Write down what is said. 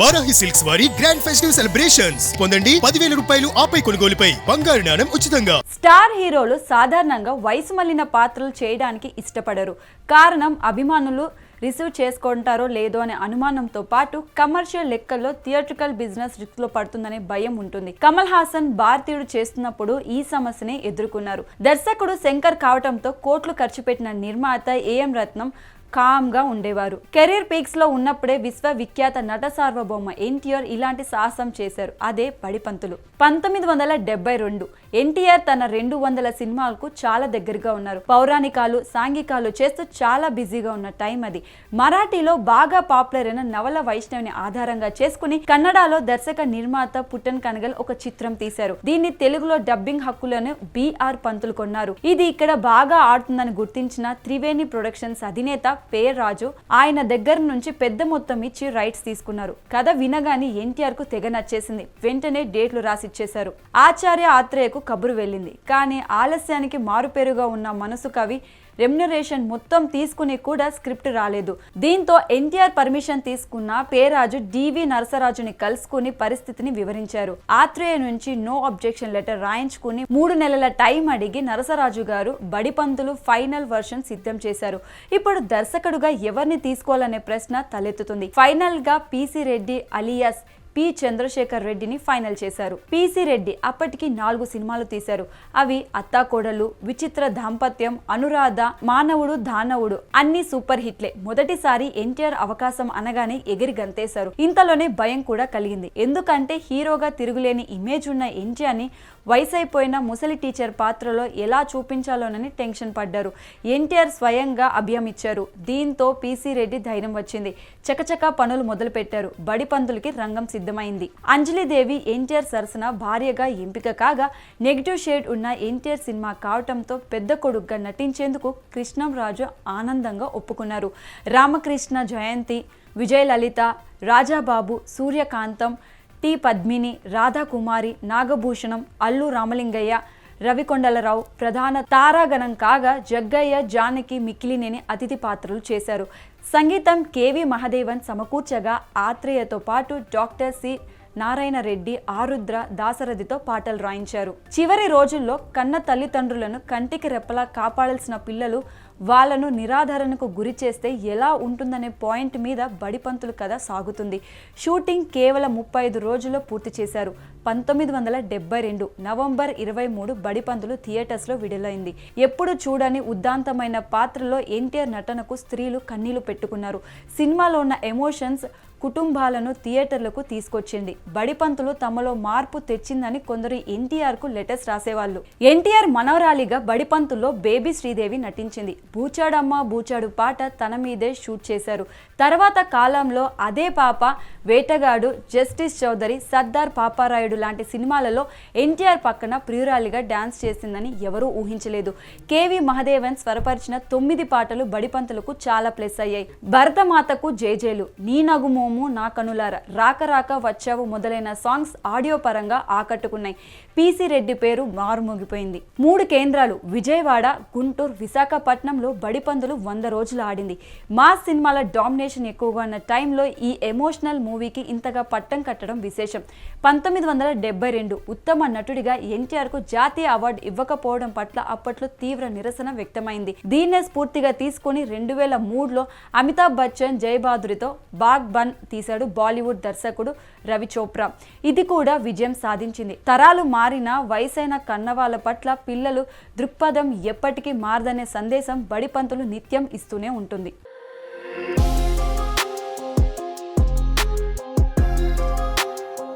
Varahi silks వారి grand festive celebrations పొందండి పదివేల రూపాయలు ఆపై కొనుగోలుపై. బంగారు నాణం ఉచితంగా. స్టార్ హీరోలు సాధారణంగా వయసు మళ్ళిన పాత్రలు చేయడానికి ఇష్టపడరు. కారణం అభిమానులు రిసీవ్ చేసుకుంటారో లేదో అనే అనుమానంతో పాటు కమర్షియల్ లెక్కల్లో థియేట్రికల్ బిజినెస్ రిస్క్లో పడుతుందనే భయం ఉంటుంది. కమల్ హాసన్ భారతీయుడు చేస్తున్నప్పుడు ఈ సమస్యని ఎదుర్కొన్నారు. దర్శకుడు శంకర్ కావటంతో కోట్లు ఖర్చు పెట్టిన నిర్మాత ఏఎం రత్నం కామ్గా ఉండేవారు. కెరీర్ పీక్స్లో ఉన్నప్పుడే విశ్వవిఖ్యాత నట సార్వభౌమ ఎన్టీఆర్ ఇలాంటి సాహసం చేశారు. అదే బడిపంతులు పంతొమ్మిది వందల డెబ్బై రెండు ఎన్టీఆర్ తన రెండు వందల సినిమాలకు చాలా దగ్గరగా ఉన్నారు. పౌరాణికాలు సాంఘికాలు చేస్తూ చాలా బిజీగా ఉన్న టైం అది. మరాఠీలో బాగా పాపులర్ అయిన నవల వైష్ణవిని ఆధారంగా చేసుకుని కన్నడలో దర్శక నిర్మాత పుట్టన్ కనగల్ ఒక చిత్రం తీశారు. దీన్ని తెలుగులో డబ్బింగ్ హక్కులను బిఆర్ పంతులు కొన్నారు. ఇది ఇక్కడ బాగా ఆడుతుందని గుర్తించిన త్రివేణి ప్రొడక్షన్స్ అధినేత పేర్ రాజు ఆయన దగ్గర నుంచి పెద్ద మొత్తం ఇచ్చి రైట్స్ తీసుకున్నారు. కథ వినగానే ఎన్టీఆర్కు తెగ నచ్చేసింది. వెంటనే డేట్లు రాసిచ్చేశారు. ఆచార్య ఆత్రేయకు కబురు వెళ్ళింది. కానీ ఆలస్యానికి మారుపేరుగా ఉన్న మనసు కవి రెమ్యునరేషన్ మొత్తం తీసుకుని కూడా స్క్రిప్ట్ రాలేదు. దీంతో ఎన్టీఆర్ పర్మిషన్ తీసుకున్న పేరాజు డివి నరసరాజుని కలుసుకుని పరిస్థితిని వివరించారు. ఆత్రేయ నుంచి నో అబ్జెక్షన్ లెటర్ రాయించుకుని మూడు నెలల టైం అడిగి నరసరాజు గారు బడిపంతులు ఫైనల్ వర్షన్ సిద్ధం చేశారు. ఇప్పుడు దర్శకుడుగా ఎవరిని తీసుకోవాలనే ప్రశ్న తలెత్తుతుంది. ఫైనల్గా PC Reddy alias P Chandrasekhar రెడ్డిని ఫైనల్ చేశారు. పిసి రెడ్డి అప్పటికి నాలుగు సినిమాలు తీశారు. అవి అత్తాకోడలు విచిత్ర దాంపత్యం అనురాధ మానవుడు దానవుడు అన్ని సూపర్ హిట్లే. మొదటిసారి ఎన్టీఆర్ అవకాశం అనగానే ఎగిరి గంతేశారు. ఇంతలోనే భయం కూడా కలిగింది. ఎందుకంటే హీరోగా తిరుగులేని ఇమేజ్ ఉన్న ఎన్టీఆర్ని వయసైపోయిన ముసలి టీచర్ పాత్రలో ఎలా చూపించాలోనని టెన్షన్ పడ్డారు. ఎన్టీఆర్ స్వయంగా అభయం ఇచ్చారు దీంతో పీసీ రెడ్డి ధైర్యం వచ్చింది. చకచకా పనులు మొదలుపెట్టారు. బడి పందులకి రంగం సిద్ధం సిద్ధమైంది. అంజలిదేవి ఎన్టీఆర్ సరసన భార్యగా ఎంపిక కాగా నెగిటివ్ షేడ్ ఉన్న ఎన్టీఆర్ సినిమా కావటంతో పెద్ద కొడుగ్గా నటించేందుకు కృష్ణంరాజు ఆనందంగా ఒప్పుకున్నారు. రామకృష్ణ జయంతి విజయ లలిత రాజాబాబు సూర్యకాంతం టి పద్మిని రాధాకుమారి నాగభూషణం అల్లు రామలింగయ్య రవికొండలరావు ప్రధాన తారాగణం కాగా జగ్గయ్య జానకి మిక్కిలినేని అతిథి పాత్రలు చేశారు. సంగీతం కేవి మహదేవన్ సమకూర్చగా ఆత్రేయతో పాటు డాక్టర్ సి నారాయణ రెడ్డి ఆరుద్ర దాసరథితో పాటలు రాయించారు. చివరి రోజుల్లో కన్న తల్లిదండ్రులను కంటికి రెప్పలా కాపాడాల్సిన పిల్లలు వాళ్ళను నిరాధరణకు గురి చేస్తే ఎలా ఉంటుందనే పాయింట్ మీద బడిపంతులు కథ సాగుతుంది. షూటింగ్ కేవలం ముప్పై ఐదు రోజుల్లో పూర్తి చేశారు. పంతొమ్మిది వందల డెబ్బై రెండు నవంబర్ ఇరవై మూడు బడిపంతులు థియేటర్స్లో విడుదలైంది. ఎప్పుడు చూడని ఉద్దాంతమైన పాత్రలో ఎన్టీఆర్ నటనకు స్త్రీలు కన్నీళ్ళు పెట్టుకున్నారు. సినిమాలో ఉన్న ఎమోషన్స్ కుటుంబాలను థియేటర్లకు తీసుకొచ్చింది. బడిపంతులు తమలో మార్పు తెచ్చిందని కొందరు ఎన్టీఆర్కు లెటర్స్ రాసేవాళ్ళు. ఎన్టీఆర్ మనవరాలిగా బడిపంతుల్లో బేబీ శ్రీదేవి నటించింది. బూచాడమ్మ బూచాడు పాట తన మీదే షూట్ చేశారు. తర్వాత కాలంలో అదే పాప వేటగాడు జస్టిస్ చౌదరి సర్దార్ పాపారాయుడు లాంటి సినిమాలలో ఎన్టీఆర్ పక్కన ప్రియురాలిగా డాన్స్ చేసిందని ఎవరూ ఊహించలేదు. కేవి మహదేవన్ స్వరపరిచిన తొమ్మిది పాటలు బడిపంతులకు చాలా ప్లస్ అయ్యాయి. భరతమాతకు జేజేలు నీ నగుమోము నా కనులార రాక రాక వచ్చావు మొదలైన సాంగ్స్ ఆడియో పరంగా ఆకట్టుకున్నాయి. పీసీ రెడ్డి పేరు మారుమోగిపోయింది. మూడు కేంద్రాలు విజయవాడ గుంటూరు విశాఖపట్నం విశాఖపట్నంలో బడిపందులు వంద రోజులు ఆడింది. మా సినిమాల డామినేషన్ ఎక్కువగా ఉన్న టైంలో ఈ ఎమోషనల్ మూవీకి ఇంతగా పట్టం కట్టడం విశేషం. పంతొమ్మిది వందల డెబ్బై రెండు ఉత్తమ నటుడిగా ఎన్టీఆర్కు జాతీయ అవార్డు ఇవ్వకపోవడం పట్ల అప్పట్లో తీవ్ర నిరసన వ్యక్తమైంది. దీన్నే స్ఫూర్తిగా తీసుకుని రెండు వేల మూడులో అమితాబ్ బచ్చన్ జయబాదురితో బాగ్ బన్ తీశాడు బాలీవుడ్ దర్శకుడు రవి చోప్రా. ఇది కూడా విజయం సాధించింది. తరాలు మారిన వయసైన కన్నవాళ్ళ పట్ల పిల్లలు దృక్పథం ఎప్పటికీ మారదనే సందేశం బడి పంతులు నిత్యం ఇస్తూనే ఉంటుంది.